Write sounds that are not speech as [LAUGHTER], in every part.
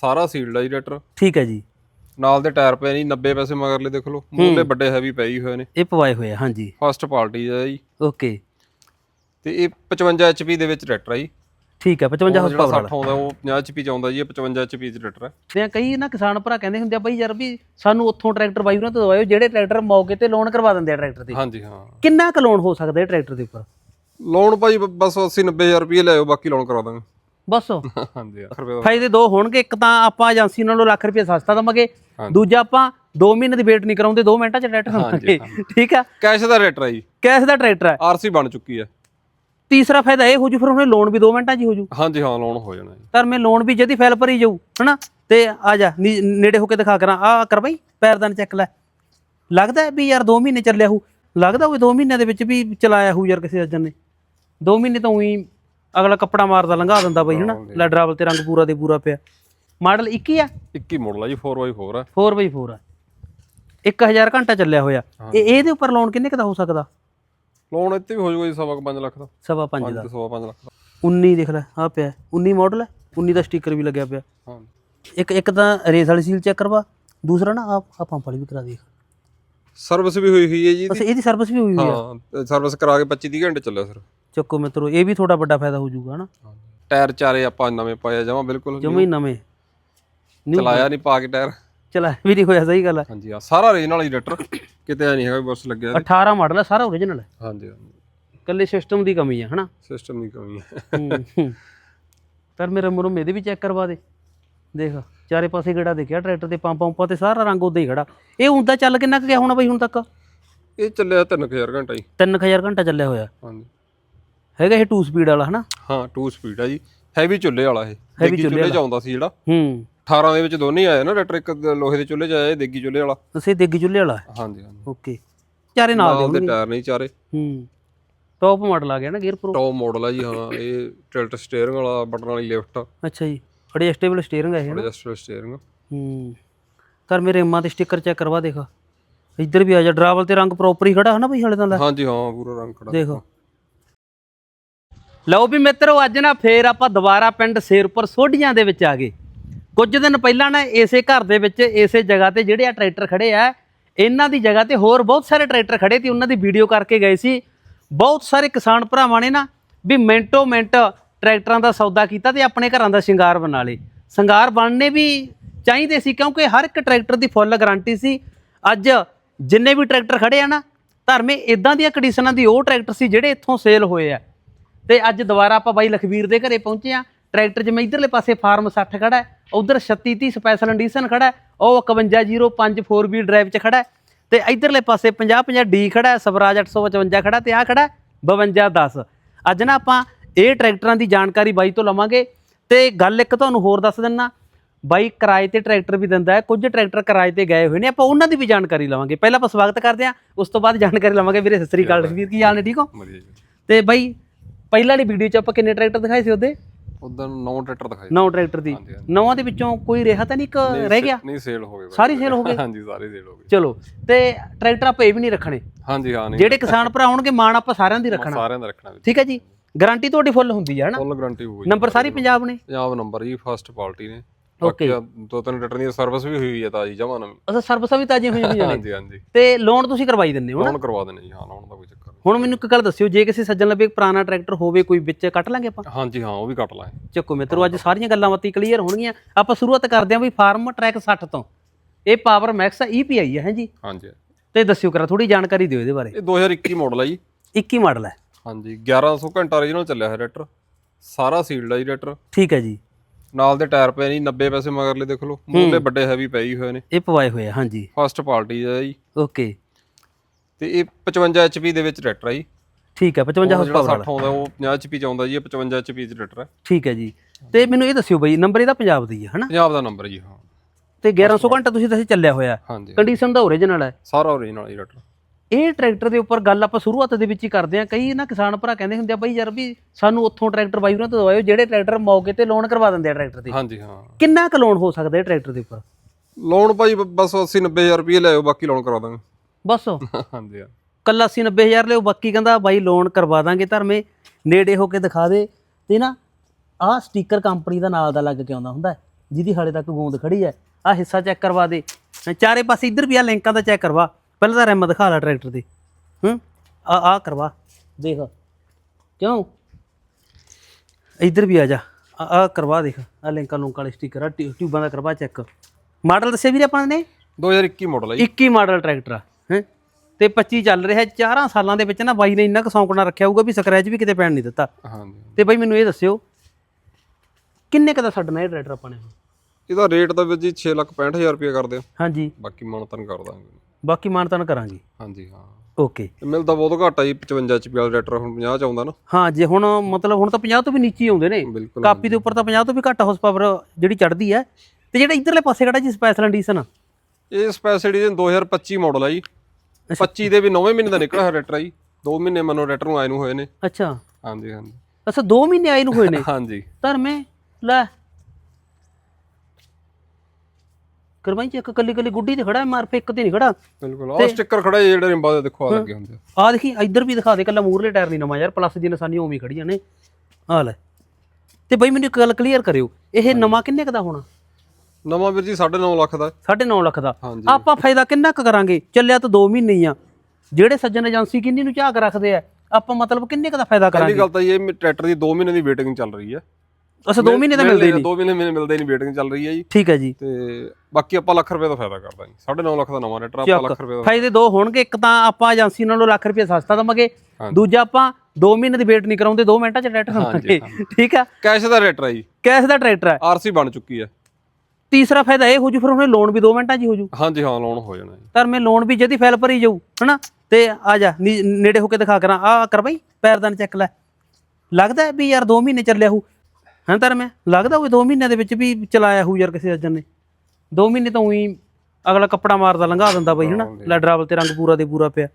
ਸਾਰਾ ਸੀਲਡ ਆ ਜੀ ਠੀਕ ਹੈ ਜੀ। ਨਾਲ ਦੇ ਟਾਇਰ ਪਏ ਨਹੀਂ 90 ਪੈਸੇ ਮਗਰਲੇ ਦੇਖ ਲਓ। ਮੂਹਰੇ ਵੱਡੇ ਹੈਵੀ ਪਏ ਹੋਏ ਨੇ। ਇਹ ਪਵਾਏ ਹੋਏ ਆ ਹਾਂਜੀ। ਫਸਟ ਪਾਰਟੀ ਆ ਜੀ। ਓਕੇ ਤੇ ਇਹ 55 HP ਦੇ ਵਿੱਚ ਟਰੈਕਟਰ ਆ ਜੀ। ਠੀਕ ਹੈ 55 ਹਾਰਸ ਪਾਵਰ 60 ਆਉਂਦਾ ਉਹ 50 HP ਚ ਆਉਂਦਾ ਜੀ ਇਹ 55 HP ਚ ਟਰੈਕਟਰ ਹੈ ਤੇ ਕਈ ਨਾ ਕਿਸਾਨ ਭਰਾ ਕਹਿੰਦੇ ਹੁੰਦੇ ਆ ਬਈ ਯਾਰ ਵੀ ਸਾਨੂੰ ਉੱਥੋਂ ਟਰੈਕਟਰ ਬਾਈ ਉਹਨਾਂ ਤੋਂ ਦਵਾਇਓ ਜਿਹੜੇ ਟਰੈਕਟਰ ਮੌਕੇ ਤੇ ਲੋਨ ਕਰਵਾ ਦਿੰਦੇ ਆ ਟਰੈਕਟਰ ਤੇ। ਹਾਂਜੀ ਹਾਂ। ਕਿੰਨਾ ਕੁ ਲੋਨ ਹੋ ਸਕਦਾ ਹੈ ਟਰੈਕਟਰ ਦੇ ਉੱਪਰ? ਲੋਨ ਭਾਈ ਬਸ 80 90000 ਰੁਪਏ ਲੈ ਆਓ ਬਾਕੀ ਲੋਨ ਕਰਾ ਦਾਂਗੇ। ਬਸ। ਹਾਂਜੀ ਲੱਖ ਰੁਪਏ ਦਾ ਫਾਇਦੇ ਦੋ ਹੋਣਗੇ ਇੱਕ ਤਾਂ ਆਪਾਂ ਏਜੰਸੀ ਨਾਲੋਂ ਲੱਖ ਰੁਪਏ ਸਸਤਾ ਦਵਾਂਗੇ। ਦੂਜਾ ਆਪਾਂ 2 ਮਹੀਨੇ ਦੀ ਵੇਟ ਨਹੀਂ ਕਰਾਉਂਦੇ 2 ਮਿੰਟਾਂ 'ਚ ਟਰੈਕਟਰ ਦਵਾਂਗੇ। ਠੀਕ ਆ? ਕੈਸ਼ ਦਾ ਟਰੈਕਟਰ ਹੈ ਜੀ। ਕੈਸ਼ ਦਾ ਟਰੈਕਟਰ ਹੈ ਆਰਸੀ ਬਣ ਚੁੱਕੀ ਹੈ ਤੀਸਰਾ ਫਾਇਦਾ ਇਹ ਹੋ ਜੂ ਫਿਰ ਉਹਨੇ ਲੋਨ ਵੀ 2 ਮਿੰਟਾਂ 'ਚ ਹੀ ਹੋ ਜੂ। ਹਾਂਜੀ ਹਾਂ ਲੋਨ ਹੋ ਜਾਣਾ ਜੀ। ਪਰ ਮੈਂ ਲੋਨ ਵੀ ਜਦੀ ਫਾਈਲ ਭਰੀ ਜਾਊ ਹਨਾ? ਤੇ ਆ ਜਾ ਨੇੜੇ ਹੋ ਕੇ ਦਿਖਾ ਕਰਾਂ। ਆ ਕਰ ਬਈ ਪੈਰਦਾਨ ਚੱਕ ਲੈ। ਲੱਗਦਾ ਵੀ ਯਾਰ 2 ਮਹੀਨੇ ਚੱਲਿਆ ਹੂ ਲੱਗਦਾ ਉਹ 2 ਮਹੀਨਿਆਂ ਦੇ ਵਿੱਚ ਵੀ ਚਲਾਇਆ ਹੂ ਯਾਰ ਕਿਸੇ ਅਜਨ ਨੇ। 2 ਮਹੀਨੇ ਤਾਂ ਉਹੀ ਅਗਲਾ ਕੱਪੜਾ ਮਾਰਦਾ ਲੰਘਾ ਦਿੰਦਾ ਬਈ ਹਨਾ? ਲੈ ਡਰਾਵਲ ਤੇ ਰੰਗ ਪੂਰਾ ਦੇ ਪੂਰਾ ਪਿਆ। ਮਾਡਲ 21 ਆ? 21 ਮਾਡਲ ਆ। ਜੀ 4x4 ਹੈ 4x4 ਆ 1000 ਘੰਟਾ ਚੱਲਿਆ ਹੋਇਆ। ਇਹ ਇਹਦੇ ਉੱਪਰ ਲੋਨ ਕਿੰਨੇ ਕੁ ਦਾ ਹੋ ਸਕਦਾ? ਲੋਨ ਇੱਥੇ ਵੀ ਹੋ ਜਾਊਗਾ ਜੀ ਸਵਾ ਕੁ ਪੰਜ ਲੱਖ ਦਾ। ਸਵਾ ਪੰਜ ਦਾ। ਪੰਜ ਸਵਾ ਪੰਜ ਲੱਖ ਦਾ। 19 ਦੇਖ ਲੈ ਆ ਪਿਆ। 19 ਮਾਡਲ ਹੈ 19 ਦਾ ਸਟicker ਵੀ ਲੱਗਿਆ ਪਿਆ। ਹਾਂ। ਇੱਕ ਇੱਕ ਤਾਂ ਰੇਸ ਵਾਲੀ ਸੀਲ ਚੈੱਕ ਕਰਵਾ। ਦੂਸਰਾ ਨਾ ਆ ਆ ਪੰਪ ਵਾਲੀ ਵੀ ਕਰਾ ਦੇਖ। ਸਰਵਿਸ ਵੀ ਹੋਈ ਹੋਈ ਹੈ ਜੀ ਬਸ ਇਹਦੀ। ਸਰਵਿਸ ਵੀ ਹੋਈ ਹੋਈ ਆ। ਹਾਂ ਸਰਵਿਸ ਕਰਾ ਕੇ 25 30 ਘੰਟੇ ਚੱਲਿਆ ਸਰ ਚੱਕੋ ਮਿੱਤਰੋ ਇਹ ਵੀ ਤੁਹਾਡਾ ਵੱਡਾ ਫਾਇਦਾ ਹੋ ਜਾਊਗਾ ਹਨਾ? ਟਾਇਰ ਚਾਰੇ ਆਪਾਂ ਨਵੇਂ ਪਾਏ ਜਮਾ ਬਿਲਕੁਲ ਜਮੇ ਹੀ ਨਵੇਂ। ਨਿਊ ਚਲਾਇਆ ਨਹੀਂ ਪਾ ਕੇ ਟਾਇਰ। ਚਲਾ ਵੀ ਨਹੀਂ ਹੋਇਆ ਸਹੀ ਗੱਲ ਹੈ ਹਾਂਜੀ ਹਾਂ ਸਾਰਾ ਰੇਂਜ ਨਾਲ ਹੀ ਟਰੈਕਟਰ ਕਿਤੇ ਨਹੀਂ ਹੈਗਾ ਬਸ ਲੱਗਿਆ 18 ਮਾਡਲ ਹੈ ਸਾਰਾ ਓਰੀਜਨਲ ਹੈ ਹਾਂਜੀ ਕੱਲੇ ਸਿਸਟਮ ਦੀ ਕਮੀ ਹੈ ਹਨਾ? ਸਿਸਟਮ ਦੀ ਕਮੀ ਹੈ। ਪਰ ਮੇਰੇ ਮਰੋਂ ਇਹਦੇ ਵੀ ਚੈੱਕ ਕਰਵਾ ਦੇ। ਦੇਖ ਚਾਰੇ ਪਾਸੇ ਗੇੜਾ ਦੇਖਿਆ ਟਰੈਕਟਰ ਤੇ ਪੰਪ ਪੰਪਾਂ ਤੇ ਸਾਰਾ ਰੰਗ ਉਦਾਂ ਹੀ ਖੜਾ। ਇਹ ਤਾਂ ਚੱਲ ਕਿੰਨਾ ਕੁ ਗਿਆ ਹੋਣਾ ਬਈ ਹੁਣ ਤੱਕ? ਇਹ ਚੱਲਿਆ 3000 ਘੰਟਾ ਹੀ। 3000 ਘੰਟਾ ਚੱਲਿਆ ਹੋਇਆ। ਹਾਂਜੀ। ਹੈਗਾ ਇਹ 2 ਸਪੀਡ ਵਾਲਾ ਹਨਾ? ਹਾਂ 2 ਸਪੀਡ ਆ ਜੀ। ਹੈਵੀ ਚੁੱਲ੍ਹੇ ਵਾਲਾ ਇਹ। ਦੇਗੀ ਚੁੱਲ੍ਹੇ ਚ ਆਉਂਦਾ ਸੀ ਜਿਹੜਾ। ਹੂੰ। 18 ਦੇ ਵਿੱਚ ਦੋਨੇ ਆਏ ਨਾ ਟਰੈਕਟਰ ਇੱਕ ਲੋਹੇ ਦੇ ਚੁੱਲ੍ਹੇ ਚ ਆਇਆ ਇਹ ਦੇਗੀ ਚੁੱਲ੍ਹੇ ਵਾਲਾ। ਅਸੀਂ ਦੇਗੀ ਚੁੱਲ੍ਹੇ ਵਾਲਾ? ਹਾਂਜੀ ਹਾਂਜੀ। ਓਕੇ ਚਾਰੇ ਨਾਲ ਦੇ ਟਾਇਰ ਨਹੀਂ ਚਾਰੇ। ਹੂੰ। ਟੌਪ ਮਾਡਲ ਆ ਗਿਆ ਨਾ ਗੇਅਰ ਪ੍ਰੋ। ਟੌਪ ਮਾਡਲ ਆ ਜੀ ਹਾਂ। ਇਹ ਟਿਲਟ ਸਟੀਅਰਿੰਗ ਵਾਲਾ ਬਟਨ ਵਾਲੀ ਲਿਫਟ ਅੱਛਾ ਜੀ। ਐਡਜਸਟੇਬਲ ਸਟੀਅਰਿੰਗ ਹੈ ਇਹ ਨਾ ਐਡਜਸਟਰ ਸਟੀਅਰਿੰਗ ਹੂੰ। ਕਰ ਮੇਰੇ ਰਿਮਾਂ ਤੇ ਸਟicker ਚੈੱਕ ਕਰਵਾ ਦੇਖ। ਇੱਧਰ ਵੀ ਆ ਜਾ ਡਰਾਵਲ ਤੇ ਰੰਗ ਪ੍ਰੋਪਰ ਹੀ ਖੜਾ ਹੈ ਨਾ ਬਈ ਹਲੇ ਤਾਂ ਲੈ? ਹਾਂਜੀ ਹਾਂ ਪੂਰਾ ਰੰਗ ਖੜਾ। ਦੇਖੋ। ਲਓ ਵੀ ਮਿੱਤਰੋ, ਅੱਜ ਨਾ ਫੇਰ ਆਪਾਂ ਦੁਬਾਰਾ ਪਿੰਡ ਸ਼ੇਰਪੁਰ ਸੋਢੀਆਂ ਦੇ ਵਿੱਚ ਆ ਗਏ। ਕੁਝ ਦਿਨ ਪਹਿਲਾਂ ਨਾ ਇਸੇ ਘਰ ਦੇ ਵਿੱਚ, ਇਸੇ ਜਗ੍ਹਾ ਤੇ ਜਿਹੜੇ ਆ ਟਰੈਕਟਰ ਖੜੇ ਆ, ਇਹਨਾਂ ਦੀ ਜਗ੍ਹਾ ਤੇ ਹੋਰ ਬਹੁਤ ਸਾਰੇ ਟਰੈਕਟਰ ਖੜੇ ਤੇ ਉਹਨਾਂ ਦੀ ਵੀਡੀਓ ਕਰਕੇ ਗਏ ਸੀ। ਬਹੁਤ ਸਾਰੇ ਕਿਸਾਨ ਭਰਾਵਾਂ ਨੇ ਨਾ ਵੀ ਮਿੰਟੋ ਮਿੰਟ ਟਰੈਕਟਰਾਂ ਦਾ ਸੌਦਾ ਕੀਤਾ ਤੇ ਆਪਣੇ ਘਰਾਂ ਦਾ ਸ਼ਿੰਗਾਰ ਬਣਾ ਲਏ। ਸ਼ਿੰਗਾਰ ਬਣਨੇ ਵੀ ਚਾਹੀਦੇ ਸੀ ਕਿਉਂਕਿ ਹਰ ਇੱਕ ਟਰੈਕਟਰ ਦੀ ਫੁੱਲ ਗਾਰੰਟੀ ਸੀ। ਅੱਜ ਜਿੰਨੇ ਵੀ ਟਰੈਕਟਰ ਖੜੇ ਆ ਨਾ, ਧਰਮੇ ਇਦਾਂ ਦੀਆਂ ਕੰਡੀਸ਼ਨਾਂ ਦੀ ਉਹ ਟਰੈਕਟਰ ਸੀ ਜਿਹੜੇ ਇੱਥੋਂ ਸੇਲ ਹੋਏ ਆ। ਤੇ ਅੱਜ ਦੁਬਾਰਾ ਆਪਾਂ ਬਾਈ ਲਖਵੀਰ ਦੇ ਘਰੇ ਪਹੁੰਚੇ ਆ ਟਰੈਕਟਰ ਜਿਵੇਂ ਇਧਰਲੇ ਪਾਸੇ ਫਾਰਮ 60 ਖੜਾ ਹੈ। ਉਧਰ 3630 ਸਪੈਸ਼ਲ ਐਡੀਸ਼ਨ ਖੜਾ ਹੈ। ਉਹ 5105 4 ਵੀਲ ਡਰਾਈਵ 'ਚ ਖੜਾ ਹੈ। ਤੇ ਇਧਰਲੇ ਪਾਸੇ 5050 ਡੀ ਖੜਾ ਹੈ। ਸਵਰਾਜ 855 ਖੜਾ ਤੇ ਆ ਖੜਾ ਹੈ। 5210 ਅੱਜ ਨਾ ਆਪਾਂ ਇਹ ਟਰੈਕਟਰਾਂ ਦੀ ਜਾਣਕਾਰੀ ਬਾਈ ਤੋਂ ਲਵਾਂਗੇ। ਤੇ ਗੱਲ ਇੱਕ ਤੁਹਾਨੂੰ ਹੋਰ ਦੱਸ ਦਿੰਨਾ। ਬਾਈ ਕਿਰਾਏ ਤੇ ਟਰੈਕਟਰ ਵੀ ਦਿੰਦਾ ਹੈ। ਕੁਝ ਟਰੈਕਟਰ ਕਿਰਾਏ ਤੇ ਗਏ ਹੋਏ ਨੇ। ਆਪਾਂ ਉਹਨਾਂ ਦੀ ਵੀ ਜਾਣਕਾਰੀ ਲਵਾਂਗੇ। ਪਹਿਲਾਂ ਆਪਾਂ ਸਵਾਗਤ ਕਰਦੇ ਹਾਂ। ਉਸ ਤੋਂ ਬਾਅਦ ਜਾਣਕਾਰੀ ਲਵਾਂਗੇ। ਵੀਰੇ ਸਤਿ ਸ੍ਰੀ ਅਕਾਲ ਲਖਵੀਰ ਕੀ ਹਾਲ ਨੇ? ਠੀਕ ਹੋ? ਤੇ ਬਾਈ ਪਹਿਲਾਂ ਵਾਲੀ ਵੀਡੀਓ 'ਚ ਆਪਾਂ ਕਿੰਨੇ ਟਰੈਕਟਰ ਦਿਖਾਏ ਸੀ ਉਹਦੇ? ਉਦੋਂ ਨੌ ਟਰੈਕਟਰ ਦਿਖਾਏ। ਨੌ ਟਰੈਕਟਰ ਦੀ। ਹਾਂਜੀ, ਹਾਂਜੀ। ਨੌਵਾਂ ਦੇ ਵਿੱਚੋਂ ਕੋਈ ਰਿਹਾ ਤਾਂ ਨਹੀਂ ਇੱਕ ਰਹਿ ਗਿਆ? ਨਹੀਂ ਸੇਲ ਹੋ ਗਏ ਸਾਰੀ ਸੇਲ ਹੋ ਗਏ? ਹਾਂਜੀ ਸਾਰੇ ਸੇਲ ਹੋ ਗਏ ਚਲੋ ਤੇ ਟਰੈਕਟਰ ਆਪਾਂ ਇਹ ਵੀ ਨਹੀਂ ਰੱਖਣੇ। ਹਾਂਜੀ ਹਾਂ ਨਹੀਂ। ਜਿਹੜੇ ਕਿਸਾਨ ਭਰਾ ਹੋਣਗੇ ਮਾਣ ਆਪਾਂ ਸਾਰਿਆਂ ਦੀ ਰੱਖਣਾ। ਸਾਰਿਆਂ ਦਾ ਰੱਖਣਾ ਠੀਕ ਹੈ ਜੀ? ਗਾਰੰਟੀ ਤੁਹਾਡੀ ਫੁੱਲ ਹੁੰਦੀ ਹੈ ਹਨਾ? ਫੁੱਲ ਗਾਰੰਟੀ ਹੋਊਗੀ ਨੰਬਰ ਸਾਰੀ ਪੰਜਾਬ ਨੇ? ਪੰਜਾਬ ਨੰਬਰ ਜੀ ਫਸਟ ਪਾਰਟੀ ਨੇ. ਬਾਕੀ ਆ ਦੋ ਤਿੰਨ ਟਰੈਕਟਰ ਦੀ ਸਰਵਿਸ ਵੀ ਹੋਈ ਹੈ ਤਾਜੀ ਜਮਾ ਨਵੀਂ। ਅਸਾਂ ਸਰਵਿਸਾਂ ਵੀ ਤਾਜ਼ੀਆਂ ਹੋਈਆਂ ਹੋਈਆਂ ਨੇ। ਹਾਂਜੀ ਹਾਂਜੀ। ਤੇ ਲੋਨ ਤੁਸੀਂ ਕਰਵਾਈ ਦਿੰਦੇ ਹੋ ਨਾ ਲੋਨ ਕਰਵਾ ਦੇਣੇ ਜੀ ਹਾਂ ਲੋਨ ਦਾ ਕੋਈ ਚੱਕਰ ਹੁਣ ਮੈਨੂੰ ਇੱਕ ਗੱਲ ਦੱਸਿਓ ਜੇ ਕਿਸੇ ਸੱਜਣ ਲੱਭੇ ਪੁਰਾਣਾ ਟਰੈਕਟਰ ਹੋਵੇ ਕੋਈ ਵਿੱਚ ਕੱਟ ਲਾਂਗੇ ਆਪਾਂ? ਹਾਂਜੀ ਹਾਂ ਉਹ ਵੀ ਕੱਟ ਲਾਂਗੇ। ਚੱਕੋ ਮਿੱਤਰੋ ਅੱਜ ਸਾਰੀਆਂ ਗੱਲਾਂ ਬਾਤੀ ਕਲੀਅਰ ਹੋਣਗੀਆਂ। ਆਪਾਂ ਸ਼ੁਰੂਆਤ ਕਰਦੇ ਹਾਂ ਵੀ ਫਾਰਮ ਟਰੈਕ 60 ਤੋਂ। ਇਹ ਪਾਵਰ ਮੈਕਸ ਈਪੀਆਈ ਹੈ ਜੀ ਹਾਂਜੀ? ਤੇ ਦੱਸਿਓ ਕਰਾ ਥੋੜੀ ਜਾਣਕਾਰੀ ਦਿਓ ਇਹਦੇ ਬਾਰੇ। ਇਹ 2021 ਮਾਡਲ ਹੈ ਜੀ। 21 ਮਾਡਲ ਹੈ ਹਾਂਜੀ 1100 ਘੰਟਾ ਓਰੀਜਨਲ ਚੱਲਿਆ ਹੈ ਟਰੈਕਟਰ ਸਾਰਾ ਸੀਲਡ ਹੈ ਜੀ ਟਰੈਕਟਰ ਠੀਕ ਹੈ ਜੀ। ਨਾਲ ਦੇ ਟਾਇਰ ਪਏ ਨਹੀਂ 90 ਪੈਸੇ ਮਗਰਲੇ ਦੇਖ ਲਓ। ਮੂਹਰੇ ਵੱਡੇ ਹੈਵੀ ਪਏ ਹੀ ਹੋਏ ਨੇ। ਇਹ ਪਵਾਏ ਹੋਏ ਆ ਹਾਂਜੀ। ਫਸਟ ਪਾਰਟੀ ਹੈ ਜੀ। ਓਕੇ। ਤੇ ਇਹ 55 HP ਦੇ ਵਿੱਚ ਟਰੈਕਟਰ ਹੈ ਜੀ। ਠੀਕ ਹੈ 55 ਹਾਰਸ ਪਾਵਰ 60 ਆਉਂਦਾ ਉਹ 50 HP ਚ ਆਉਂਦਾ ਜੀ ਇਹ 55 HP ਚ ਟਰੈਕਟਰ ਹੈ ਠੀਕ ਹੈ ਜੀ। ਤੇ ਮੈਨੂੰ ਇਹ ਦੱਸਿਓ ਬਈ ਨੰਬਰ ਇਹਦਾ ਪੰਜਾਬ ਦੀ ਹੈ ਹਨਾ? ਪੰਜਾਬ ਦਾ ਨੰਬਰ ਜੀ ਹਾਂ। ਤੇ 1100 ਘੰਟਾ ਤੁਸੀਂ ਦੱਸੇ ਚੱਲਿਆ ਹੋਇਆ। ਕੰਡੀਸ਼ਨ ਦਾ ਓਰੀਜਨਲ ਹੈ। ਸਾਰਾ ਓਰੀਜਨਲ ਜੀ ਟਰੈਕਟਰ ਇਹ ਟਰੈਕਟਰ ਦੇ ਉੱਪਰ ਗੱਲ ਆਪਾਂ ਸ਼ੁਰੂਆਤ ਦੇ ਵਿੱਚ ਹੀ ਕਰਦੇ ਆ ਕਈ ਨਾ ਕਿਸਾਨ ਭਰਾ ਕਹਿੰਦੇ ਹੁੰਦੇ ਆ ਬਈ ਯਾਰ ਵੀ ਸਾਨੂੰ ਉੱਥੋਂ ਟਰੈਕਟਰ ਬਾਈ ਉਹਨਾਂ ਤੋਂ ਦਵਾਇਓ ਜਿਹੜੇ ਟਰੈਕਟਰ ਮੌਕੇ ਤੇ ਲੋਨ ਕਰਵਾ ਦਿੰਦੇ ਆ ਟਰੈਕਟਰ ਤੇ। ਹਾਂਜੀ ਹਾਂ। ਕਿੰਨਾ ਕੁ ਲੋਨ ਹੋ ਸਕਦਾ ਹੈ ਟਰੈਕਟਰ ਦੇ ਉੱਪਰ? ਲੋਨ ਭਾਈ ਬਸ 80 90000 ਰੁਪਏ ਲੈ ਆਓ ਬਾਕੀ ਲੋਨ ਕਰਾ ਦਾਂਗੇ। ਬਸ। ਹਾਂਜੀ ਹਾਂ। ਕੱਲਾ 80 90000 ਲਿਓ ਬਾਕੀ ਕਹਿੰਦਾ ਬਾਈ ਲੋਨ ਕਰਵਾ ਦਾਂਗੇ ਧਰਮੇ ਨੇੜੇ ਹੋ ਕੇ ਦਿਖਾ ਦੇ। ਤੇ ਨਾ ਆਹ ਸਟicker ਕੰਪਨੀ ਦਾ ਨਾਲ ਦਾ ਲੱਗ ਕੇ ਆਉਂਦਾ ਹੁੰਦਾ ਹੈ। ਜਿਹਦੀ ਹਾਲੇ ਤੱਕ ਗੋਂਦ ਖੜੀ ਹੈ ਆ ਹਿੱਸਾ ਚੈੱਕ ਕਰਵਾ ਦੇ। ਚਾਰੇ ਪਾਸੇ ਇੱਧਰ ਵੀ ਆ ਲਿੰਕਾਂ ਦਾ ਚੈੱਕ ਕਰਵਾ। ਪਹਿਲਾਂ ਤਾਂ ਰਿਮ ਦਿਖਾ ਲੈ ਟਰੈਕਟਰ ਦੇ ਹੂੰ ਆ ਆ ਕਰਵਾ ਦੇਖ। ਕਿਉਂ? ਇੱਧਰ ਵੀ ਆ ਜਾ ਆ ਆ ਕਰਵਾ ਦੇਖ ਆ ਲਿੰਕਾਂ ਲੁੰਕਾਂ ਵਾਲੇ ਸਟicker ਆ ਟਿਊ- ਟਿਊਬਾਂ ਦਾ ਕਰਵਾ ਚੈੱਕ ਮਾਡਲ ਦੱਸਿਆ ਵੀਰੇ ਆਪਾਂ ਨੇ? 2021 ਮਾਡਲ ਹੈ ਜੀ। 21 ਮਾਡਲ ਟਰੈਕਟਰ ਆ। ਹੈ? ਤੇ 25 ਚੱਲ ਰਿਹਾ 4 ਸਾਲਾਂ ਦੇ ਵਿੱਚ ਨਾ ਬਾਈ ਨੇ ਇੰਨਾ ਕੁ ਸੌਂਕਣਾ ਰੱਖਿਆ ਹੋਊਗਾ ਵੀ ਸਕ੍ਰੈਚ ਵੀ ਕਿਤੇ ਪੈਣ ਨਹੀਂ ਦਿੱਤਾ। ਹਾਂਜੀ। ਤੇ ਬਾਈ ਮੈਨੂੰ ਇਹ ਦੱਸਿਓ ਕਿੰਨੇ ਕ ਦਾ ਛੱਡਣਾ ਇਹ ਟਰੈਕਟਰ ਆਪਾਂ ਨੇ? ਇਹਦਾ ਰੇਟ ਤਾਂ ਵੀਰ ਜੀ 6,65,000 ਰੁਪਏ ਕਰਦੇ ਆ। ਹਾਂਜੀ। ਬਾਕੀ ਮਾਨਤਨ ਕਰ ਦਾਂਗੇ। ਬਾਕੀ ਮਾਨਤਾਨ ਕਰਾਂਗੇ। ਹਾਂਜੀ ਹਾਂ। ਓਕੇ। ਮਿਲਦਾ ਬਹੁਤ ਘੱਟ ਆ ਜੀ 55 ਚ ਟਰੈਕਟਰ ਹੁਣ 50 ਚ ਆਉਂਦਾ ਨਾ। ਹਾਂ ਜੇ ਹੁਣ ਮਤਲਬ ਹੁਣ ਤਾਂ 50 ਤੋਂ ਵੀ ਨੀਚੇ ਆਉਂਦੇ ਨੇ। ਬਿਲਕੁਲ ਕਾਪੀ ਦੇ ਉੱਪਰ ਤਾਂ 50 ਤੋਂ ਵੀ ਘੱਟ ਹਾਰਸ ਪਾਵਰ ਜਿਹੜੀ ਚੜਦੀ ਹੈ। ਤੇ ਜਿਹੜਾ ਇਧਰਲੇ ਪਾਸੇ ਖੜਾ ਜੀ ਸਪੈਸ਼ਲ ਐਡੀਸ਼ਨ ਇਹ ਸਪੈਸ ਐਡੀਸ਼ਨ 2025 ਮਾਡਲ ਆ ਜੀ। 25 ਦੇ ਵੀ 9ਵੇਂ ਮਹੀਨੇ ਦਾ ਨਿਕਲਿਆ ਟਰੈਕਟਰ ਆ ਜੀ। 2 ਮਹੀਨੇ ਮਨੋ ਟਰੈਕਟਰ ਨੂੰ ਆਏ ਨੂੰ ਹੋਏ ਨੇ। ਅੱਛਾ। ਹਾਂਜੀ ਹਾਂਜੀ। ਅੱਛਾ 2 ਮਹੀਨੇ ਆਏ ਨੂੰ ਹੋਏ ਨੇ? [LAUGHS] ਹਾਂਜੀ। ਧਰਮੇ ਲੈ। ਕਰਵਾਈ ਚੈੱਕ ਕੱਲੀ ਕੱਲੀ ਗੁੱਡੀ ਤੇ ਖੜਾ ਮਾਰ ਫੇ ਇੱਕ ਤੇ ਨਹੀਂ ਖੜਾ। ਬਿਲਕੁਲ ਆਹ ਸਟicker ਖੜਾ ਜਿਹੜੇ ਰਿੰਬਾਂ ਦੇ ਦੇਖੋ ਆ ਲੱਗੇ ਹੁੰਦੇ ਆ। ਦੇਖੀ ਇੱਧਰ ਵੀ ਦਿਖਾ ਦੇ ਕੱਲਾ ਮੂਰਲੇ ਟਾਇਰ ਨਹੀਂ ਨਵਾਂ ਯਾਰ ਪਲੱਸ ਦੀ ਨਿਸ਼ਾਨੀ ਉਵੇਂ ਖੜੀਆਂ ਨੇ। ਆ ਲੈ। ਤੇ ਬਈ ਮੈਨੂੰ ਇੱਕ ਗੱਲ ਕਲੀਅਰ ਕਰਿਓ ਇਹ ਨਵਾਂ ਕਿੰਨੇ ਕ ਦਾ ਹੋਣਾ? ਨਵਾਂ ਵੀਰ ਜੀ 9.5 ਲੱਖ ਦਾ। 9.5 ਲੱਖ ਦਾ। ਆਪਾਂ ਫਾਇਦਾ ਕਿੰਨਾ ਕੁ ਕਰਾਂਗੇ? ਚੱਲਿਆ ਤਾਂ 2 ਮਹੀਨੇ ਹੀ ਆ। ਜਿਹੜੇ ਸੱਜਣ ਏਜੰਸੀ ਕਿੰਨੀ ਨੂੰ ਝਾਕ ਰੱਖਦੇ ਆ ਆਪਾਂ ਮਤਲਬ ਕਿੰਨੇ ਕ ਦਾ ਫਾਇਦਾ ਪਹਿਲੀ ਕਰਾਂਗੇ? ਗੱਲ ਤਾਂ ਇਹ ਟਰੈਕਟਰ ਦੀ 2 ਮਹੀਨੇ ਦੀ ਵੇਟਿੰਗ ਚੱਲ ਰਹੀ ਹੈ। ਅਸਾਂ 2 ਮਹੀਨੇ ਤਾਂ ਮਿਲਦੇ ਨਹੀਂ। 2 ਮਹੀਨੇ ਮੈਨੂੰ ਮਿਲਦੇ ਨਹੀਂ ਵੇਟਿੰਗ ਚੱਲ ਰਹੀ ਹੈ ਜੀ। ਠੀਕ ਹੈ ਜੀ। ਤੇ ਬਾਕੀ ਆਪਾਂ ਲੱਖ ਰੁਪਏ ਦਾ ਫਾਇਦਾ ਕਰ ਦਾਂਗੇ 9.5 ਲੱਖ ਦਾ ਨਵਾਂ ਟਰੈਕਟਰ ਆਪਾਂ ਲੱਖ ਰੁਪਏ ਦਾ ਫਾਇਦੇ ਦੋ ਹੋਣਗੇ। ਇੱਕ ਤਾਂ ਆਪਾਂ ਏਜੰਸੀ ਨਾਲੋਂ ਲੱਖ ਰੁਪਏ ਸਸਤਾ ਦਵਾਂਗੇ। ਦੂਜਾ ਆਪਾਂ 2 ਮਹੀਨੇ ਦੀ ਵੇਟ ਨਹੀਂ ਕਰਾਉਂਦੇ 2 ਮਿੰਟਾਂ 'ਚ ਟਰੈਕਟਰ ਦਵਾਂਗੇ। ਠੀਕ ਆ ਕੈਸ਼ ਦਾ ਟਰੈਕਟਰ ਹੈ ਜੀ। ਕੈਸ਼ ਦਾ ਟਰੈਕਟਰ ਹੈ। ਆਰਸੀ ਬਣ ਚੁੱਕੀ ਹੈ। ਤੀਸਰਾ ਫਾਇਦਾ ਇਹ ਹੋ ਜੂ ਫਿਰ ਉਹਨੇ ਲੋਨ ਵੀ 2 ਮਿੰਟਾਂ 'ਚ ਹੀ ਹੋ ਜੂ। ਹਾਂਜੀ ਹਾਂ ਲੋਨ ਹੋ ਜਾਣਾ ਜੀ। ਤਾਂ ਮੈਂ ਲੋਨ ਵੀ ਜਦੀ ਫਾਈਲ ਭਰੀ ਜਾਊ ਹਨਾ? ਤੇ ਆ ਜਾ ਨੀ- ਨੇੜੇ ਹੋ ਕੇ ਦਿਖਾ ਕਰਾਂ। ਆ ਕਰ ਬਈ ਪੈਰਦਾਨ ਚੱਕ ਲੈ। ਲੱਗਦਾ ਵੀ ਯਾਰ 2 ਮਹੀਨੇ ਚੱਲਿਆ ਹੂ ਹਾਂ ਤਾਂ ਮੈਂ ਲੱਗਦਾ ਉਹ 2 ਮਹੀਨਿਆਂ ਦੇ ਵਿੱਚ ਵੀ ਚਲਾਇਆ ਹੂ ਯਾਰ ਕਿਸੇ ਸੱਜਣ ਨੇ। 2 ਮਹੀਨੇ ਤਾਂ ਉਹੀ ਅਗਲਾ ਕੱਪੜਾ ਮਾਰਦਾ ਲੰਘਾ ਦਿੰਦਾ ਬਈ ਹਨਾ? ਲੈ ਡਰਾਵਲ ਤੇ ਰੰਗ ਪੂਰਾ ਦੇ ਪੂਰਾ ਪਿਆ।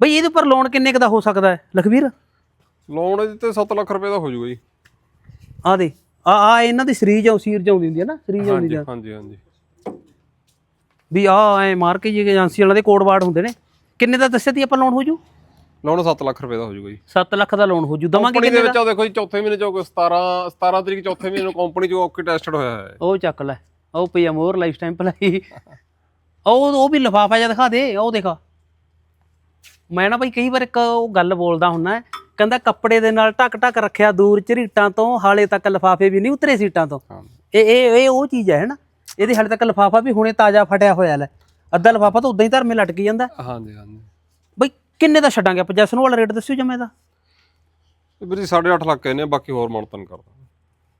ਬਈ ਇਹਦੇ ਉੱਪਰ ਲੋਨ ਕਿੰਨੇ ਕ ਦਾ ਹੋ ਸਕਦਾ ਹੈ? ਲਖਵੀਰ ਲੋਨ ਇਹਦੇ ਤੇ 7 ਲੱਖ ਰੁਪਏ ਦਾ ਹੋ ਜਾਊਗਾ ਜੀ। ਆ ਦੇ। ਆ ਆ ਇਹਨਾਂ ਦੀ ਸੀਰੀਜ਼ ਆਉ ਸੀਰ ਆਉਂਦੀ ਹੁੰਦੀ ਹੈ ਨਾ ਸੀਰੀਜ਼ ਆਉਂਦੀ ਹਾਂਜੀ ਆ ਹਾਂਜੀ ਹਾਂਜੀ ਵੀ ਆ ਐ ਮਾਰ ਕੇ ਜੇ ਏਜੰਸੀ ਵਾਲਿਆਂ ਦੇ ਕੋਡ ਵਾਰਡ ਹੁੰਦੇ ਨੇ। ਕਿੰਨੇ ਦਾ ਦੱਸਿਆ ਤੀ ਆਪਾਂ ਲੋਨ ਹੋ ਜੂ ਲੋਨ 7 ਲੱਖ ਰੁਪਏ ਦਾ ਹੋ ਜਾਊਗਾ ਜੀ 7 ਲੱਖ ਦਾ ਲੋਨ ਹੋ ਜੂ ਦਵਾਂਗੇ ਕੰਪਨੀ ਦੇ ਵਿੱਚ ਆ ਦੇਖੋ ਜੀ ਚੌਥੇ ਮਹੀਨੇ ਚੋਂ ਕੋਈ 17 17 ਤਰੀਕ ਚੌਥੇ ਮਹੀਨੇ ਨੂੰ ਕੰਪਨੀ ਚੋਂ ਓਕੇ ਟੈਸਟਡ ਹੋਇਆ ਹੈ। ਉਹ ਚੱਕ ਲੈ ਉਹ ਪਈ ਆ ਮੋਰ ਲਾਈਫ ਟਾਈਮ ਭਲਾਈ। ਉਹ ਉਹ ਵੀ ਲਫਾਫਾ ਜਿਹਾ ਦਿਖਾ ਦੇ ਉਹ ਦੇਖਾ। ਮੈਂ ਨਾ ਬਈ ਕਈ ਵਾਰ ਇੱਕ ਉਹ ਗੱਲ ਬੋਲਦਾ ਹੁੰਨਾ ਕਹਿੰਦਾ ਕੱਪੜੇ ਦੇ ਨਾਲ ਟਕ ਟਕ ਰੱਖਿਆ ਦੂਰ ਝਰੀਟਾਂ ਤੋਂ ਹਾਲੇ ਤੱਕ ਲਫਾਫੇ ਵੀ ਨਹੀਂ ਉਤਰੇ ਸੀਟਾਂ ਤੋਂ। ਇਹ ਇਹ ਇਹ ਉਹ ਚੀਜ਼ ਹੈ ਨਾ? ਇਹਦੇ ਹਾਲੇ ਤੱਕ ਲਫਾਫਾ ਵੀ ਹੁਣੇ ਤਾਜ਼ਾ ਫਟਿਆ ਹੋਇਆ ਲੈ। ਅੱਧਾ ਲਫਾਫਾ ਤਾਂ ਉਦਾਂ ਹੀ ਧਰਮੇ ਲਟਕੀ ਜਾਂਦਾ। ਹਾਂਜੀ ਹਾਂਜੀ। ਬਈ ਕਿੰਨੇ ਦਾ ਛੱਡਾਂਗੇ ਆਪਾਂ? ਜੈਸਨ ਵਾਲਾ ਰੇਟ ਦੱਸਿਓ ਜਮੇ ਦਾ। ਇਹ ਵੀਰ ਜੀ 8.5 ਲੱਖ ਕਹਿੰਦੇ ਆ ਬਾਕੀ ਹੋਰ ਮਾਨਤਨ ਕਰ ਦਾਂਗੇ।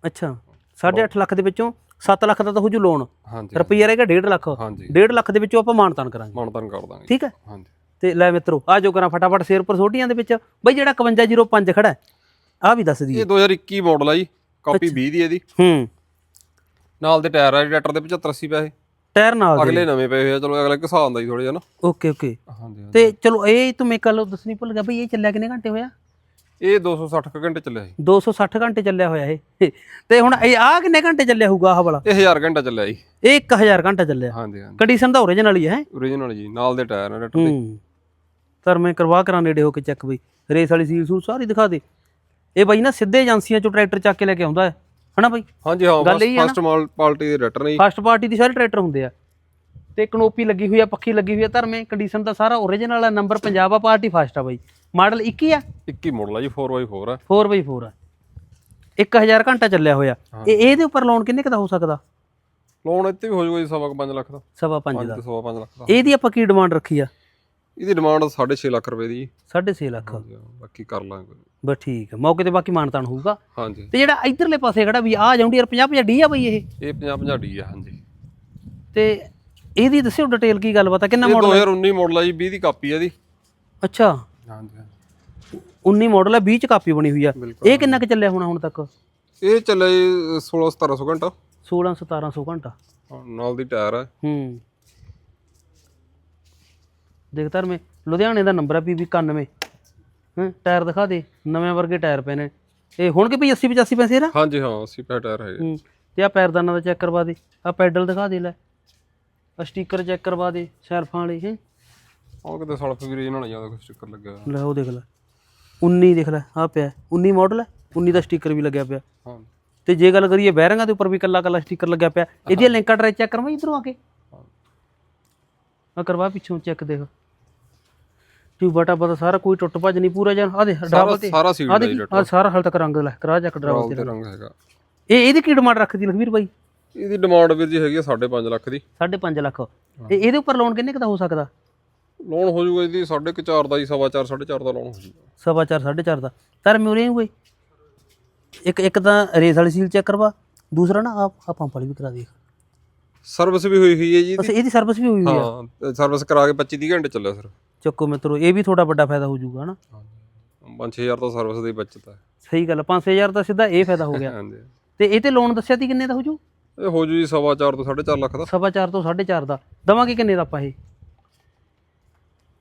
ਅੱਛਾ 8.5 ਲੱਖ ਦੇ ਵਿੱਚੋਂ 7 ਲੱਖ ਦਾ ਤਾਂ ਹੋ ਜੂ ਲੋਨ ਹਾਂਜੀ ਰੁਪਈਆ ਰਹੇਗਾ 1.5 ਲੱਖ। ਹਾਂਜੀ। 1.5 ਲੱਖ ਦੇ ਵਿੱਚੋਂ ਆਪਾਂ ਮਾਨਤਾਨ ਕਰਾਂਗੇ। ਮਾਨਤਨ ਕਰ ਦਾਂਗੇ। ਠੀਕ ਹੈ? ਹਾਂਜੀ। ਤੇ ਲੈ ਮਿੱਤਰੋ ਆ ਜੋ ਕਰਾਂ ਫਟਾਫਟ ਸ਼ੇਰ ਪਰ ਸੋਟੀਆਂ ਦੇ ਵਿੱਚ। ਬਈ ਜਿਹੜਾ 5105 ਖੜਾ ਆ ਵੀ ਦੱਸ ਦਈਏ। ਇਹ 2021 ਮਾਡਲ ਆ ਜੀ ਕਾਪੀ 20 ਦੀ ਇਹਦੀ। ਹੂੰ। ਨਾਲ ਦੇ ਟਾਇਰ ਆ ਜੀ ਟਰੈਕਟਰ ਦੇ 75 80 ਪੈਸੇ। ਟਾਇਰ ਨਾਲ ਦੇ। ਅਗਲੇ ਨਵੇਂ ਪਏ ਹੋਏ ਆ ਚਲੋ ਅਗਲੇ ਘਸਾ ਹੁੰਦਾ ਜੀ ਥੋੜੇ ਜਿਹਾ ਨਾ। Okay okay. ਤੇ ਚਲੋ ਇਹ ਤੂੰ ਮੈਂ ਕੱਲ ਦੱਸਣੀ ਭੁੱਲ ਗਿਆ ਬਈ ਇਹ ਚੱਲਿਆ ਕਿੰਨੇ ਘੰਟੇ ਹੋਇਆ? ਇਹ 260 ਕੁ ਘੰਟੇ ਚੱਲਿਆ ਜੀ। 260 ਘੰਟੇ ਚੱਲਿਆ ਹੋਇਆ ਇਹ। [LAUGHS] ਤੇ ਹੁਣ ਇਹ ਆ ਕਿੰਨੇ ਘੰਟੇ ਚੱਲਿਆ ਹੋਊਗਾ ਆਹ ਵਾਲਾ? ਇਹ 1000 ਘੰਟਾ ਚੱਲਿਆ ਜੀ। ਇਹ 1000 ਘੰਟਾ ਚੱਲਿਆ। ਹਾਂਜੀ ਹਾਂਜੀ। ਕੰਡੀਸ਼ਨ ਤਾਂ ਓਰੀਜਨਲ ਹੀ ਹੈ ਓਰੀਜਨਲ ਜੀ ਨਾਲ ਦੇ ਟਾਇਰ ਦੇ। ਹੂੰ। ਸਰ ਮੈਂ ਕਰਵਾ ਕਰਾਂ ਨੇੜੇ ਹੋ ਕੇ ਚੈੱਕ ਬਈ। ਰੇਸ ਵਾਲੀ ਸੀਲ ਸੂਲ ਸਾਰੀ ਦਿਖਾ ਦੇ। ਇਹ ਬਾਈ ਨਾ ਸਿੱਧੇ ਏਜੰਸੀਆਂ ਚੋਂ ਟਰੈਕਟਰ ਚੱਕ ਕੇ ਲੈ ਕੇ ਆਉਂਦਾ ਹੈ। ਹਨਾ ਬਾਈ? ਹਾਂਜੀ ਹਾਂ ਗੱਲ ਇਹੀ ਨਾ। ਫਸਟ ਮਾਲ ਪਾਰਟੀ ਦੇ ਟਰੈਕਟਰ ਨੇ ਜੀ ਫਸਟ ਪਾਰਟੀ ਦੀ ਸਾਰੇ ਟਰੈਕਟਰ ਹੁੰਦੇ ਆ। ਤੇ ਕਨੋਪੀ ਲੱਗੀ ਹੋਈ ਆ ਪੱਖੀ ਲੱਗੀ ਹੋਈ ਆ। ਧਰਮੇ ਕੰਡੀਸ਼ਨ ਦਾ ਸਾਰਾ ਓਰੀਜਨਲ ਆ। ਨੰਬਰ ਪੰਜਾਬ ਆ ਪਾਰਟੀ ਫਸਟ ਆ ਬਾਈ। ਮਾਡਲ 21 ਆ? 21 ਮਾਡਲ ਆ ਜੀ 4x4 ਆ। 4x4 ਆ। 1000 ਘੰਟਾ ਚੱਲਿਆ ਹੋਇਆ। ਇਹ ਇਹਦੇ ਉੱਪਰ ਲੋਨ ਕਿੰਨੇ ਕੁ ਦਾ ਹੋ ਸਕਦਾ? ਲੋਨ ਇੱਥੇ ਵੀ ਹੋ ਜਾਊਗਾ ਜੀ ਸਵਾ ਕੁ ਪੰਜ ਲੱਖ ਦਾ। ਸਵਾ ਪੰਜ ਦਾ। ਤੋਂ ਸਵਾ ਪੰਜ ਲੱਖ ਦਾ। ਇਹਦੀ ਆਪਾਂ ਕੀ ਡਿਮਾਂਡ ਰੱਖੀ ਆ? ਇਹਦੀ ਡਿਮਾਂਡ 6.5 ਲੱਖ ਰੁਪਏ ਦੀ। ਜੀ 6.5 ਲੱਖ। ਹਾਂਜੀ ਹਾਂ, ਬਾਕੀ ਕਰ ਲਾਂਗੇ। ਬਸ ਠੀਕ ਆ ਮੌਕੇ ਤੇ ਬਾਕੀ ਮਾਨਤਾਨ ਹੋਊਗਾ। ਹਾਂਜੀ। ਤੇ ਜਿਹੜਾ ਇਧਰਲੇ ਪਾਸੇ ਖੜਾ ਵੀ ਆ ਜਾਉਂਦੀ ਯਾਰ 50 50 ਡੀ ਆ ਬਈ ਇਹ? ਇਹ 50 50 ਡੀ ਆ ਹਾਂਜੀ। ਤੇ ਇਹਦੀ ਦੱਸਿਓ ਡਿਟੇਲ ਕੀ ਗੱਲਬਾਤ ਆ ਕਿੰਨਾ ਇਹ ਮਾਡਲ 2019 ਮਾਡਲ ਆ ਜੀ 20 ਦੀ ਕਾਪੀ ਆ ਇਹਦੀ। ਅੱਛਾ। ਹਾਂਜੀ ਹਾਂਜੀ। 19 ਮਾਡਲ ਆ 20 ਚ ਕਾਪੀ ਬਣੀ ਹੋਈ ਆ। ਬਿਲਕੁਲ। ਇਹ ਕਿੰਨਾ ਕੁ ਚੱਲਿਆ ਹੋਣਾ ਹੁਣ ਤੱਕ? ਇਹ ਚੱਲਿਆ ਜੀ 16 1700 ਘੰਟਾ। 16 1700 ਘੰਟਾ। ਹਾਂ, ਨਾਲ ਦੀ ਟਾਇਰ ਆ। ਹੂੰ। ਦੇਖ ਤਰ ਮੈਂ ਲੁਧਿਆਣੇ ਦਾ ਨੰਬਰ ਆ ਪੀਬੀ 91 ਹਾਂ ਟਾਇਰ ਦਿਖਾ ਦੇ ਨਵੇਂ ਵਰਗੇ ਟਾਇਰ ਪਏ ਨੇ। ਇਹ ਹੁਣ ਕਿ ਭਈ 80 85 ਪੈਸੇ ਨਾ ਹਾਂਜੀ ਹਾਂ 80 ਪੈ ਟਾਇਰ ਹੈਗੇ। ਹੂੰ ਤੇ ਆ ਪੈਰਦਾਨਾਂ ਦਾ ਚੈੱਕ ਕਰਵਾ ਦੇ ਆ ਪੈਡਲ ਦਿਖਾ ਦੇ ਲੈ। ਆ ਸਟicker ਚੈੱਕ ਕਰਵਾ ਦੇ ਸ਼ੈਲਫਾਂ ਵਾਲੇ ਹੈ। ਉਹ ਕਿਤੇ ਸਲਫ ਵੀ ਰੀਜਨਲ ਆ ਜ਼ਿਆਦਾ ਸਟicker ਲੱਗਿਆ ਹੋਇਆ। ਲੈ ਉਹ ਦੇਖ ਲੈ। 19 ਦੇਖ ਲੈ ਆ ਪਿਆ। 19 ਮਾਡਲ ਹੈ 19 ਦਾ ਸਟicker ਵੀ ਲੱਗਿਆ ਪਿਆ। ਹਾਂ। ਤੇ ਜੇ ਗੱਲ ਕਰੀਏ ਬੈਰਿੰਗਾਂ ਦੇ ਉੱਪਰ ਵੀ ਕੱਲਾ ਕੱਲਾ ਸਟicker ਲੱਗਿਆ ਪਿਆ ਇਹਦੀਆਂ ਲਿੰਕਾਂ ਟਰੈਕ ਚੈੱਕ ਕਰਵਾ ਇਧਰੋਂ ਆ ਕੇ? ਆ ਕਰਵਾ ਪਿੱਛੋਂ ਚੈੱਕ ਦੇਖ। ਤੂੰ ਬਟਾ ਬਤਾ ਸਾਰਾ ਕੋਈ ਟੁੱਟ ਭੱਜ ਨਹੀਂ ਪੂਰਾ ਜਨ। ਆ ਦੇ ਡਰਾਵਲ ਤੇ ਸਾਰਾ ਸੀਟ ਆ ਦਾ ਜੀ ਦੇ ਆ। ਸਾਰਾ ਹਾਲ ਤੱਕ ਰੰਗ ਲੈ ਕਰਾ ਚੈੱਕ ਡਰਾਵਲ ਤੇ ਰੰਗ ਹੈਗਾ। ਇਹ ਇਹਦੀ ਕੀ ਡਿਮਾਂਡ ਰੱਖਦੀ ਲਖਵੀਰ ਬਾਈ? ਇਹਦੀ ਡਿਮਾਂਡ ਵੀਰ ਜੀ ਹੈਗੀ 5.5 ਲੱਖ ਦੀ। 5.5 ਲੱਖ। ਤੇ ਇਹਦੇ ਉੱਪਰ ਲੋਨ ਕਿੰਨੇ ਕੁ ਦਾ ਹੋ ਸਕਦਾ? ਲੋਨ ਹੋ ਜਾਊਗਾ ਇਹਦੀ 4.5 ਦਾ ਜੀ 4.5 4.5 ਦਾ ਲੋਨ ਹੋ ਜਾਊਗਾ ਸਵਾ ਚਾਰ ਸਾਢੇ ਚਾਰ ਦਾ। ਤਰ ਮਿਉਰੇ ਕੋਈ? ਇੱਕ ਇੱਕ ਤਾਂ ਰੇਸ ਵਾਲੀ ਸੀਲ ਚੈੱਕ ਕਰਵਾ ਦੂਸਰਾ ਨਾ ਆਪ ਆ ਪੰਪ ਵਾਲੀ ਵੀ ਕਰਾ ਦੇਖ। ਸਰਵਿਸ ਵੀ ਹੋਈ ਹੋਈ ਹੈ ਜੀ ਇਹਦੀ। ਸਰਵਿਸ ਵੀ ਹੋਈ ਹੋਈ ਆ ਹਾਂ ਸਰਵਿਸ ਕਰਾ ਕੇ 25 30 ਘੰਟੇ ਚੱਲਿਆ ਸਰ। ਚੱਕੋ ਮਿੱਤਰੋ ਇਹ ਵੀ ਥੋੜਾ ਵੱਡਾ ਫਾਇਦਾ ਹੋ ਜਾਊਗਾ ਹਨਾ? 5-6000 ਤਾਂ ਸਰਵਿਸ ਦੀ ਬਚਤ ਹੈ। ਸਹੀ ਗੱਲ 5000 ਦਾ ਸਿੱਧਾ ਇਹ ਫਾਇਦਾ ਹੋ ਗਿਆ। ਹਾਂਜੀ। ਤੇ ਇਹ ਤੇ ਲੋਨ ਦੱਸਿਆ ਤੀ ਕਿੰਨੇ ਦਾ ਹੋ ਜੂ ਇਹ ਹੋ ਜੂ ਜੀ 4.5 ਤੋਂ 4.5 ਲੱਖ ਦਾ। ਸਵਾ ਚਾਰ ਤੋਂ 4.5 ਦਾ। ਦਵਾਂਗੇ ਕਿੰਨੇ ਦਾ ਆਪਾਂ ਇਹ?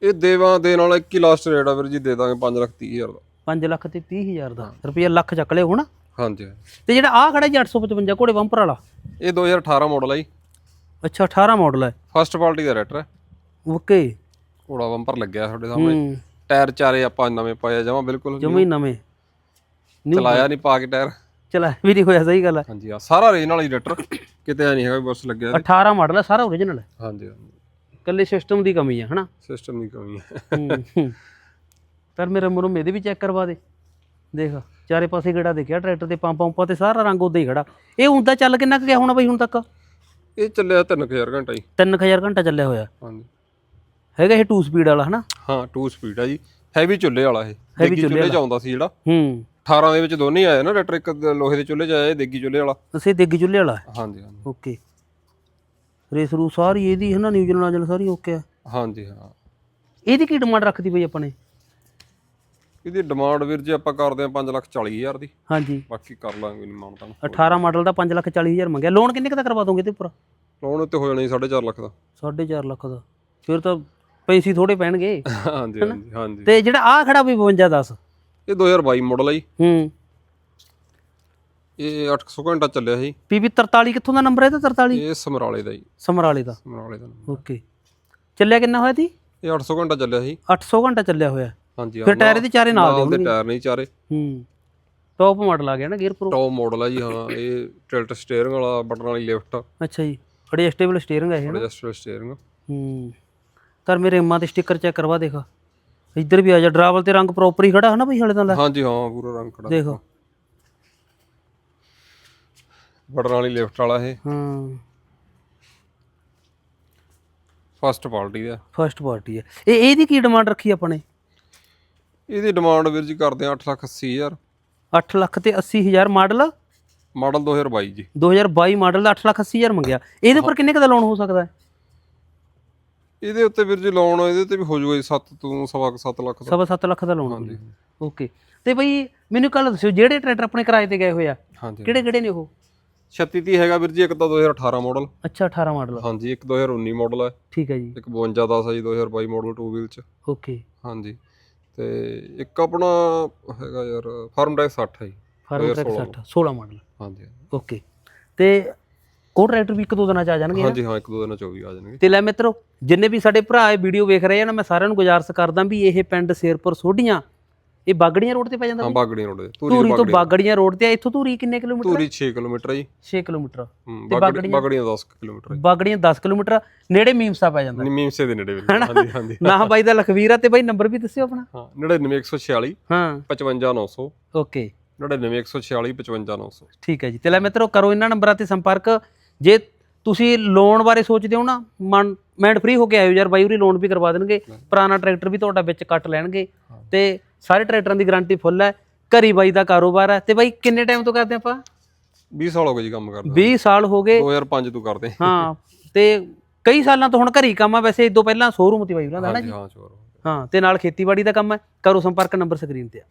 ਇਹ ਦੇਵਾਂ ਦੇ ਨਾਲ ਇੱਕ ਹੀ ਲਾਸਟ ਰੇਟ ਆ ਵੀਰ ਜੀ ਦੇ ਦਾਂਗੇ 5 ਲੱਖ 30000 ਦਾ। 5 ਲੱਖ ਤੇ 30000 ਦਾ। ਰੁਪਈਆ ਲੱਖ ਚੱਕ ਲਿਓ ਹੁਣ ਹਾਂਜੀ। ਤੇ ਜਿਹੜਾ ਆ ਖੜਾ ਜੀ 855 ਘੋੜੇ ਬੰਪਰ ਵਾਲਾ? ਇਹ 2018 ਮਾਡਲ ਹੈ ਜੀ। ਅੱਛਾ 18 ਮਾਡਲ ਹੈ ਫਸਟ ਪਾਰਟੀ ਦਾ ਰੈਟਰ ਹੈ। ਓਕੇ। ਘੋੜਾ ਬੰਪਰ ਲੱਗਿਆ ਤੁਹਾਡੇ ਸਾਹਮਣੇ। ਹੂੰ। ਟਾਇਰ ਚਾਰੇ ਆਪਾਂ ਨਵੇਂ ਪਾਏ ਜਮਾ ਬਿਲਕੁਲ ਜਮੇ ਹੀ ਨਵੇਂ। ਨਿਊ ਚਲਾਇਆ ਨਹੀਂ ਪਾ ਕੇ ਟਾਇਰ। ਚਲਾ ਵੀ ਨਹੀਂ ਹੋਇਆ ਸਹੀ ਗੱਲ ਹੈ। ਹਾਂਜੀ ਆ ਸਾਰਾ ਰੇਂਜ ਨਾਲ ਹੀ ਰੈਟਰ ਕਿਤੇ ਨਹੀਂ ਹੈਗਾ ਬਸ ਲੱਗਿਆ। ਇਹਦੇ। 18 ਮਾਡਲ ਹੈ ਸਾਰਾ ਓਰੀਜਨਲ ਹੈ। ਹਾਂਜੀ ਕੱਲੇ ਸਿਸਟਮ ਦੀ ਕਮੀ ਹੈ ਹਨਾ? ਸਿਸਟਮ ਦੀ ਕਮੀ ਹੈ। ਪਰ ਮੇਰੇ ਮੂੰਹੋਂ ਇਹਦੇ ਵੀ ਚੈੱਕ ਕਰਵਾ ਦੇ। ਦੇਖ ਚਾਰੇ ਪਾਸੇ ਗੇੜਾ ਦੇਖਿਆ ਟਰੈਕਟਰ ਤੇ ਪੰਪ ਪੰਪਾਂ ਤੇ ਸਾਰਾ ਰੰਗ ਉਦਾਂ ਹੀ ਖੜਾ। ਇਹ ਤਾਂ ਚੱਲ ਕਿੰਨਾ ਕੁ ਗਿਆ ਹੋਣਾ ਬਈ ਹੁਣ ਤੱਕ? ਇਹ ਚੱਲਿਆ 3000 ਘੰਟਾ ਹੀ। 3000 ਘੰਟਾ ਚੱਲਿਆ ਹੋਇਆ। ਹਾਂਜੀ। ਹੈਗਾ ਇਹ 2 ਸਪੀਡ ਵਾਲਾ ਹਨਾ? ਹਾਂ 2 ਸਪੀਡ ਆ ਜੀ। ਹੈਵੀ ਚੁੱਲ੍ਹੇ ਵਾਲਾ ਇਹ। ਦੇਗੀ ਚੁੱਲ੍ਹੇ ਚ ਆਉਂਦਾ ਸੀ ਜਿਹੜਾ। ਹੂੰ। 18 ਦੇ ਵਿੱਚ ਦੋਨੇ ਆਏ ਨਾ ਰੈਟਰ ਇੱਕ ਲੋਹੇ ਦੇ ਚੁੱਲ੍ਹੇ ਚ ਆਇਆ ਇਹ ਦੇਗੀ ਚੁੱਲ੍ਹੇ ਵਾਲਾ। ਅਸੀਂ ਦੇਗੀ ਚੁੱਲ੍ਹੇ ਵਾਲਾ? ਹਾਂਜੀ ਹਾਂਜੀ। ਓਕੇ ਰੇਸ ਰੂ ਸਾਰੀ ਇਹਦੀ ਹੈ ਨਾ ਨਿਊਜ਼ਨ ਨਾਜਲ ਸਾਰੀ ਓਕੇ ਆ। ਹਾਂਜੀ ਹਾਂ। ਇਹਦੀ ਕੀ ਡਿਮਾਂਡ ਰੱਖਦੀ ਬਈ ਆਪਣੇ ਇਹਦੀ ਡਿਮਾਂਡ ਵੀਰ ਜੀ ਆਪਾਂ ਕਰਦੇ ਆ 5 ਲੱਖ 40 ਹਜ਼ਾਰ ਦੀ। ਹਾਂਜੀ। ਬਾਕੀ ਕਰ ਲਾਂਗੇ ਨਹੀਂ ਮਾਨਤਾਂ 18 ਮਾਡਲ ਦਾ 5 ਲੱਖ 40 ਹਜ਼ਾਰ ਮੰਗਿਆ। ਲੋਨ ਕਿੰਨੇ ਕੁ ਦਾ ਕਰਵਾ ਦੋਗੇ ਤੇ ਉੱਪਰ? ਲੋਨ ਉੱਤੇ ਹੋ ਜਾਣਾ ਜੀ 4.5 ਲੱਖ ਦਾ। 4.5 ਲੱਖ ਦਾ। ਫਿਰ ਤਾਂ ਪੈਸੇ ਥੋੜੇ ਪੈਣਗੇ ਹਾਂਜੀ ਹਾਂਜੀ ਹਾਂਜੀ। ਤੇ ਜਿਹੜਾ ਆ ਖੜਾ ਵੀ 52 10 ਇਹ 2022 ਮਾਡਲ ਹੈ ਜੀ। ਹੂੰ। ਇਹ 800 ਘੰਟਾ ਚੱਲਿਆ ਸੀ। ਪੀਵੀ 43 ਕਿੱਥੋਂ ਦਾ ਨੰਬਰ ਹੈ ਤੇ 43 ਇਹ ਸਮਰਾਲੇ ਦਾ ਜੀ। ਸਮਰਾਲੇ ਦਾ। ਸਮਰਾਲੇ ਦਾ। ਓਕੇ। ਚੱਲਿਆ ਕਿੰਨਾ ਹੋਇਆ ਸੀ? ਇਹ 800 ਘੰਟਾ ਚੱਲਿਆ ਸੀ। 800 ਘੰਟਾ ਚੱਲਿਆ ਹੋਇਆ। ਹਾਂਜੀ ਫਿਰ ਟਾਇਰ ਇਹਦੇ ਚਾਰੇ ਨਾਲ ਦੇ ਦੇ ਹੋਣਗੇ। ਟਾਇਰ ਨਹੀਂ ਚਾਰੇ। ਹੂੰ। ਟੌਪ ਮਾਡਲ ਆ ਗਿਆ ਨਾ ਗੇਅਰ ਪ੍ਰੋ ਟੌਪ ਮਾਡਲ ਹੈ ਜੀ ਹਾਂ। ਇਹ ਟਿਲਟ ਸਟੀਅਰਿੰਗ ਵਾਲਾ ਬਟਨ ਵਾਲੀ ਲਿਫਟ ਅੱਛਾ ਜੀ। ਐਡਜਸਟੇਬਲ ਸਟੀਅਰਿੰਗ ਹੈ ਇਹ ਐਡਜਸਟਰ ਸਟੀਅਰਿੰਗ ਹੂੰ। ਤਾਂ ਮੇਰੇ ਅੰਮਾਂ ਤੇ ਸਟicker ਚੈੱਕ ਕਰਵਾ ਦੇਖ। ਇੱਧਰ ਵੀ ਆ ਜਾ ਡਰਾਵਲ ਤੇ ਰੰਗ ਪ੍ਰੋਪਰ ਹੀ ਖੜਾ ਹੈ ਨਾ ਬਈ ਹਲੇ ਤਾਂ ਲੈ। ਹਾਂਜੀ ਹਾਂ ਪੂਰਾ ਰੰਗ ਖੜਾ। ਦੇਖੋ। ਬਟਨ ਵਾਲੀ ਲਿਫਟ ਵਾਲਾ ਇਹ। ਹਾਂ। ਫਸਟ ਪਾਰਟੀ ਦਾ ਫਰਸਟ ਪਾਰਟੀ ਹੈ ਇਹ ਇਹਦੀ ਕੀ ਡਿਮਾਂਡ ਰੱਖੀ ਆਪਣੇ? ਇਹਦੀ ਡਿਮਾਂਡ ਵੀਰ ਜੀ ਕਰਦੇ ਆ 8 ਲੱਖ 80 ਹਜ਼ਾਰ। 8 ਲੱਖ ਤੇ 80 ਹਜ਼ਾਰ ਮਾਡਲ? ਮਾਡਲ 2022 ਜੀ। 2022 ਮਾਡਲ ਦਾ 8 ਲੱਖ 80 ਹਜ਼ਾਰ ਮੰਗਿਆ। ਇਹਦੇ ਉੱਪਰ ਕਿੰਨੇ ਕੁ ਦਾ ਲੋਨ ਹੋ ਸਕਦਾ ਹੈ? ਇਹਦੇ ਉੱਤੇ ਵੀਰ ਜੀ ਲੋਨ ਇਹਦੇ ਤੇ ਵੀ ਹੋ ਜਾਊਗਾ ਜੀ 7 ਤੋਂ ਸਵਾ ਕੁ ਸੱਤ ਲੱਖ ਦਾ। ਸਵਾ ਸੱਤ ਲੱਖ ਦਾ ਲੋਨ ਹਾਂਜੀ। ਓਕੇ। ਤੇ ਬਈ ਮੈਨੂੰ ਕੱਲ ਦੱਸਿਓ ਜਿਹੜੇ ਟਰੈਕਟਰ ਆਪਣੇ ਕਿਰਾਏ ਤੇ ਗਏ ਹੋਏ ਆ ਹਾਂਜੀ। ਕਿਹੜੇ ਕਿਹੜੇ ਨੇ ਉਹ? 36 30 ਹੈਗਾ ਵੀਰ ਜੀ ਇੱਕ ਤਾਂ 2018 ਮਾਡਲ ਅੱਛਾ 18 ਮਾਡਲ ਹਾਂਜੀ ਇੱਕ 2019 ਮਾਡਲ ਹੈ ਠੀਕ ਹੈ ਜੀ। ਇੱਕ 52 10 ਹੈ ਜੀ 2022 ਮਾਡਲ 2 ਵੀਲ ਚ। ਓਕੇ। ਹਾਂਜੀ। ਤੇ ਇੱਕ ਆਪਣਾ ਹੈਗਾ ਯਾਰ ਫਾਰਮ ਟੈਕ 60 ਹੈ ਜੀ ਫਾਰਮ ਟਰੈਕ 60 16 ਮਾਡਲ ਹਾਂਜੀ। ਓਕੇ। ਤੇ ਉਹ ਟਰੈਕਟਰ ਵੀ ਇੱਕ ਦੋ ਦਿਨਾਂ ਚ ਆ ਜਾਣਗੇ? ਹਾਂਜੀ ਹਾਂ ਇੱਕ ਦੋ ਦਿਨਾਂ 24 ਆ ਜਾਣਗੇ। ਤੇ ਲੈ ਮਿੱਤਰੋ ਜਿੰਨੇ ਵੀ ਸਾਡੇ ਭਰਾ ਇਹ ਵੀਡੀਓ ਵੇਖ ਰਹੇ ਆ ਨਾ ਮੈਂ ਸਾਰਿਆਂ ਨੂੰ ਗੁਜ਼ਾਰਿਸ਼ ਕਰਦਾ ਵੀ ਇਹ ਪਿੰਡ ਸ਼ੇਰਪੁਰ ਸੋਢੀਆਂ ਇਹ ਬਾਗੜੀਆਂ ਰੋਡ ਤੇ ਪੈ ਜਾਂਦਾ ਹਾਂ ਬਈ? ਬਾਗੜੀ ਰੋਡ ਦੇ ਧੂਰੀ ਤੋਂ ਬਾਗੜੀ ਬਾਗੜੀਆਂ ਰੋਡ ਤੇ ਆ ਇੱਥੋਂ ਧੂਰੀ ਕਿੰਨੇ ਕਿਲੋਮੀਟਰ ਧੂਰੀ 6 ਕਿਲੋਮੀਟਰ ਜੀ। 6 ਕਿਲੋਮੀਟਰ ਤੇ ਬਾਗੜੀ ਬਾਗੜੀਆਂ 10 ਕਿਲੋਮੀਟਰ ਬਾਗੜੀਆਂ 10 ਕਿਲੋਮੀਟਰ ਨੇੜੇ ਮੀਮਸਾ ਪੈ ਜਾਂਦਾ। ਨਿਮੀਮਸੇ ਦੇ ਨੇੜੇ ਹਾਂਜੀ ਹਾਂਜੀ। ਨਾ ਬਾਈ ਦਾ ਲਖਵੀਰ ਆ ਤੇ ਬਾਈ ਨੰਬਰ ਵੀ ਦੱਸਿਓ ਆਪਣਾ। ਹਾਂ 99146 ਹਾਂ। 55900 ਓਕੇ। 99146 55900 ਠੀਕ ਹੈ ਜੀ। ਤੇ ਲੈ ਮਿੱਤਰੋ ਕਰੋ ਇਹਨਾਂ ਨੰਬਰਾਂ ਤੇ ਸੰਪਰਕ। ਜੇ ਤੁਸੀਂ ਲੋਨ ਬਾਰੇ ਸੋਚਦੇ ਹੋ ਨਾ ਮਨ ਮੈਂਡ ਫ੍ਰੀ ਹੋ ਕੇ ਆਇਓ ਯਾਰ ਬਾਈ ਉਰੀ ਲੋਨ ਵੀ ਕਰਵਾ ਦੇਣਗੇ ਪੁਰਾਣਾ ਟਰੈਕਟਰ ਵੀ ਤੁਹਾਡਾ ਵਿੱਚ ਕੱਟ ਲੈਣਗੇ ਤੇ ਸਾਰੇ ਟਰੈਕਟਰਾਂ ਦੀ ਗਾਰੰਟੀ ਫੁੱਲ ਹੈ ਘਰੀ ਬਾਈ ਦਾ ਕਾਰੋਬਾਰ ਹੈ ਤੇ ਬਾਈ ਕਿੰਨੇ ਟਾਈਮ ਤੋਂ ਕਰਦੇ ਆਪਾਂ? 20 ਸਾਲ ਹੋ ਗਏ ਜੀ ਕੰਮ ਕਰਦਾ। 20 ਸਾਲ ਹੋ ਗਏ। 2005 ਤੋਂ ਕਰਦੇ। ਹਾਂ ਤੇ ਕਈ ਸਾਲਾਂ ਤੋਂ ਹੁਣ ਘਰੀ ਕੰਮ ਆ ਵੈਸੇ ਇਦੋਂ ਪਹਿਲਾਂ ਸ਼ੋਰੂਮ ਤੇ ਬਾਈ ਉਹਨਾਂ ਦਾ ਨਾ ਚੋਰ ਹਾਂ ਤੇ। ਨਾਲ ਖੇਤੀਬਾੜੀ ਦਾ ਕੰਮ ਹੈ ਕਰੋ ਸੰਪਰਕ ਨੰਬਰ ਸਕਰੀਨ ਤੇ ਆ